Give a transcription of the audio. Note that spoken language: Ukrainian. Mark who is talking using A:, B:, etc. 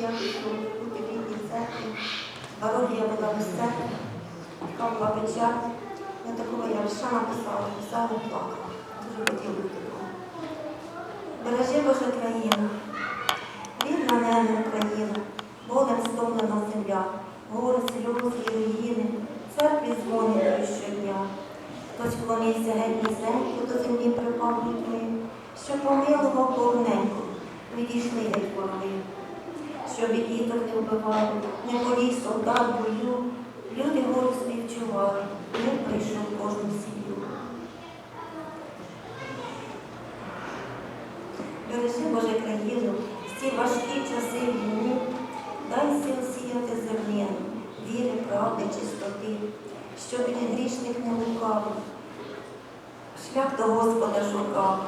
A: я хочу бути в рідній церкві. Два я була без церкви, така була печаль. Я такого я лише написала, писала і плакала. Дуже хотіла вдома. Бережи Боже країну, рідна ненна Україна, болем стомлена земля, гори, сльози і руїни, церкві дзвони дають щодня. Хтось вклонився геть низенько до землі припав людьми, що помилував повненько, відійшли геть вороги. Щоб і діток не вбивали, не поліг солдат бою, люди гору співчували, мир прийшов кожну сім'ю. Бережи Боже країну, в ці важкі часи війни, дай сил сіяти зернину, віри, правди, чистоти, щоб і грішник не лукавив, шлях до Господа шукав,